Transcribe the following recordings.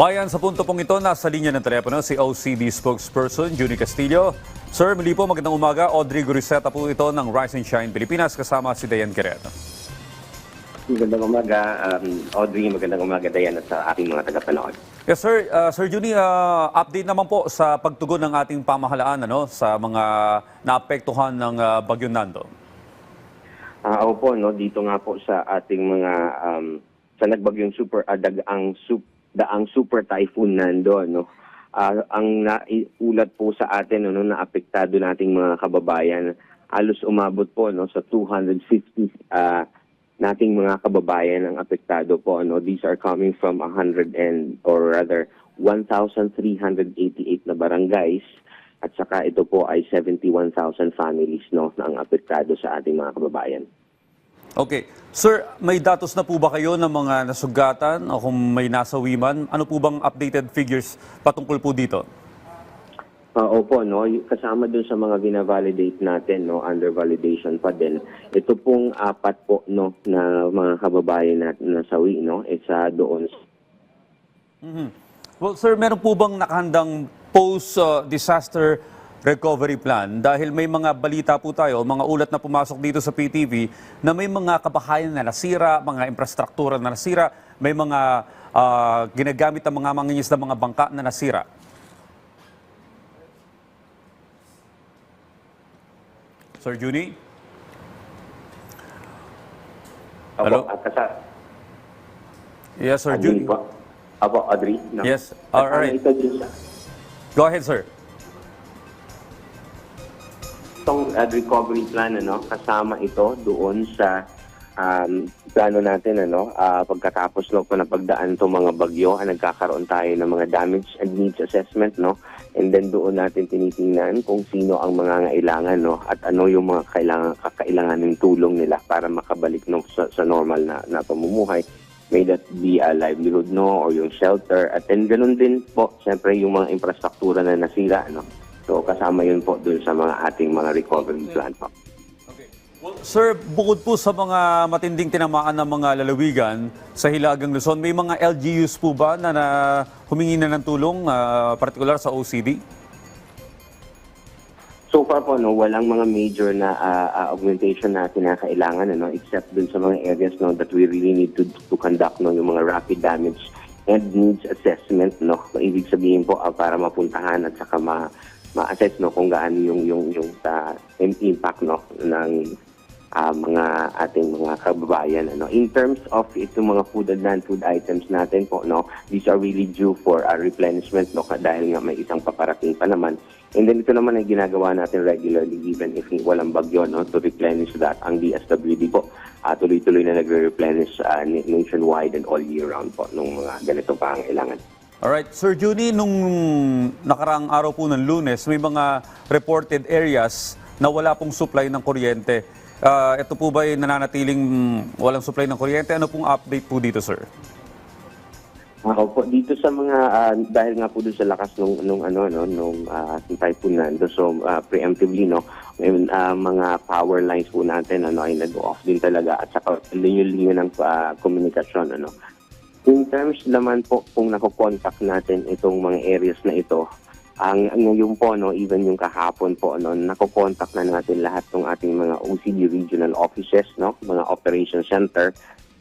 Bayan sa punto pong ito, nasa linya ng telepono si OCD spokesperson Junie Castillo. Sir, muli po magandang umaga. Audrey Guriseta po ito ng Rise and Shine Pilipinas kasama si Dayan Queredo. Magandang umaga, um, Audrey. Magandang umaga, Dayan, at sa aking mga tagapanood. Yes, sir. Uh, sir Junie, uh, update naman po sa pagtugon ng ating pamahalaan ano, sa mga naapektuhan ng uh, Bagyo Nando. Ah, ako po, no, dito nga po sa ating mga, um, sa nagbagyong super, uh, dagaang, sup, daang super typhoon nando, no, Ah, ang naiulat po sa atin, no, na apektado nating mga kababayan, halos umabot po, no, sa 250 ah, nating mga kababayan ang apektado po, no. These are coming from 100 and, or rather, 1,388 na barangays, at saka ito po ay 71,000 families no na ang apektado sa ating mga kababayan. Okay. Sir, may datos na po ba kayo ng mga nasugatan o kung may nasawiman? Ano po bang updated figures patungkol po dito? Ah, opo, no, kasama dun sa mga bina-validate natin, no, under validation pa din. Ito pong apat po, no, na mga kababayan natin na sawi, no, isa doon sa Well, sir, meron po bang nakahandang post-disaster recovery plan? Dahil may mga balita po tayo, mga ulat na pumasok dito sa PTV, na may mga kabahayan na nasira, mga infrastruktura na nasira, may mga ah, ginagamit ng mga manginis na mga bangka na nasira. Sir Junie? Opo, Hello? Yes, Sir Audrey Junie. po. Opo, Audrey. No? Yes, dun sa Go ahead, sir. Itong uh, recovery plan ano kasama ito doon sa um, plano natin ano ah, pagkatapos no po na pagdaan itong mga bagyo ah, nagkakaroon tayo ng mga damage and needs assessment no? And then doon natin tinitingnan kung sino ang mga ngailangan no? At ano yung mga kailangan kakailangan ng tulong nila para makabalik no sa, sa normal na, na pamumuhay. May that be a livelihood no? Or yung shelter. At then ganun din po siyempre yung mga infrastruktura na nasira no So kasama yun po dun sa mga ating mga recovery plan po. Well, sir, bukod po sa mga matinding tinamaan ng mga lalawigan sa Hilagang Luzon, may mga LGUs po ba na, na humingi na ng tulong, ah, particular sa OCD? So far po no, walang mga major na ah, augmentation na kinakailangan ano except dun sa mga areas no that we really need to to conduct no yung mga rapid damage and needs assessment no. Ibig sabihin po ah, para mapuntahan at saka ma ma-assess no kung gaano yung yung yung sa impact no ng ah, mga ating mga kababayan ano. In terms of itong mga food and non-food items natin po no these are really due for a replenishment no dahil nga may isang paparating pa naman. And then ito naman ay ginagawa natin regularly even if walang bagyo no to replenish that. Ang DSWD po ah, tuloy-tuloy na nagre-replenish na- nationwide and all year round po nung mga ganito pa ang kailangan Alright, Sir Junie, nung nakaraang araw po ng lunes, may mga reported areas na wala pong supply ng kuryente. Ah, ito po ba ay nananatiling walang supply ng kuryente? Ano pong update po dito, sir? Ako po dito sa mga ah, dahil nga po doon sa lakas nung nung ano no nung uh, typhoon nando so ah, preemptively no may ah, mga power lines po natin ano ay nag-off din talaga at saka linya-linya ng ah, komunikasyon ano in terms naman po kung nako-contact natin itong mga areas na ito ang ngayon po no even yung kahapon po no nako-contact na natin lahat ng ating mga OCD regional offices no mga operation center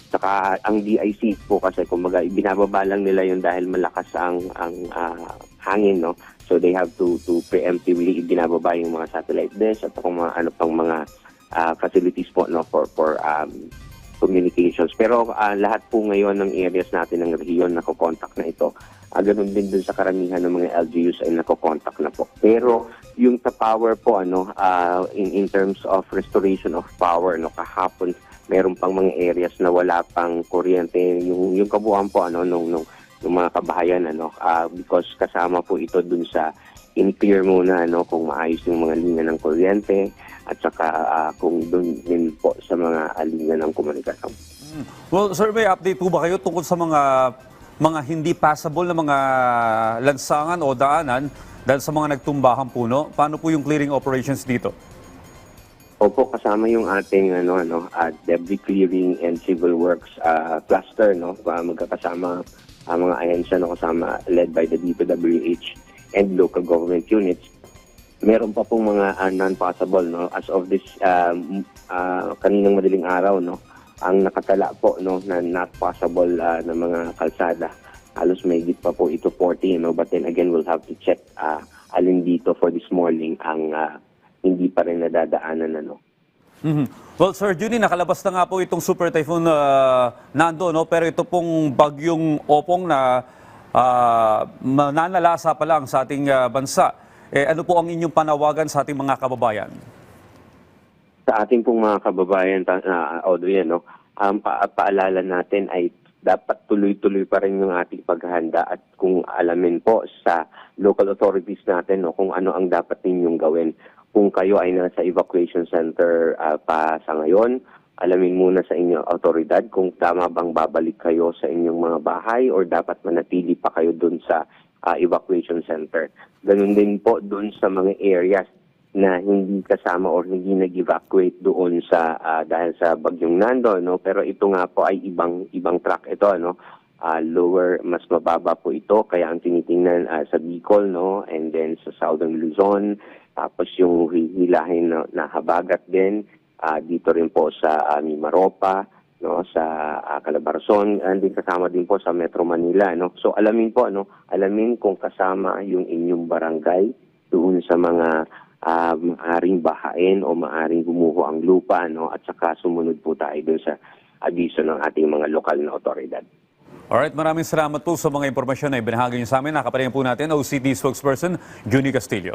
Saka ang DIC po kasi kumbaga binababa lang nila yun dahil malakas ang ang ah, hangin no. So they have to to preemptively binababa yung mga satellite dish at kung mga ano pang mga ah, facilities po no for for um, communications. Pero ah, lahat po ngayon ng areas natin ng rehiyon na contact na ito. Ah, ganun din dun sa karamihan ng mga LGUs ay nako-contact na po. Pero yung sa power po ano ah, in in terms of restoration of power no kahapon meron pang mga areas na wala pang kuryente yung yung kabuuan po ano nung nung, nung mga kabahayan ano ah, because kasama po ito dun sa in-clear muna ano kung maayos yung mga linya ng kuryente at saka ah, kung dun din po sa mga linya ng komunikasyon. Well, sir, may update po ba kayo tungkol sa mga mga hindi passable na mga lansangan o daanan dahil sa mga nagtumbahang puno? Paano po yung clearing operations dito? Opo, kasama yung ating ano ano uh, debris clearing and civil works ah, cluster no, uh, magkakasama ah, mga ahensya no, kasama led by the DPWH and local government units. Meron pa pong mga ah, non-possible no as of this um, ah, kaninang madaling araw no ang nakatala po no na not possible ah, na mga kalsada halos may pa po ito 40 no but then again we'll have to check ah, alin dito for this morning ang ah, hindi pa rin nadadaanan ano Mhm. Well, Sir Junie, nakalabas na nga po itong Super Typhoon uh, Nando, no? pero ito pong bagyong opong na ah, mananalasa pa lang sa ating ah, bansa. Eh, ano po ang inyong panawagan sa ating mga kababayan? sa ating pong mga kababayan, na Audrey, ano, um, pa- paalala natin ay dapat tuloy-tuloy pa rin yung ating paghahanda at kung alamin po sa local authorities natin no, kung ano ang dapat ninyong gawin. Kung kayo ay nasa evacuation center ah, pa sa ngayon, alamin muna sa inyong autoridad kung tama bang babalik kayo sa inyong mga bahay or dapat manatili pa kayo dun sa ah, evacuation center. Ganun din po dun sa mga areas na hindi kasama or hindi nag-evacuate doon sa ah, dahil sa bagyong Nando no? Pero ito nga po ay ibang ibang track ito no Ah, lower mas mababa po ito. Kaya ang tinitingnan ah, sa Bicol no? And then sa Southern Luzon. Tapos yung hihilahin na, na habagat din ah, dito rin po sa ah, Mimaropa no sa ah, Calabarzon and din kasama din po sa Metro Manila no so alamin po ano alamin kung kasama yung inyong barangay doon sa mga uh, maaring bahain o maaring gumuho ang lupa no at saka sumunod po tayo doon sa abiso ng ating mga lokal na otoridad. Alright, maraming salamat po sa mga impormasyon na ibinahagi niyo sa amin. Nakapalingan po natin, OCD spokesperson, Junie Castillo.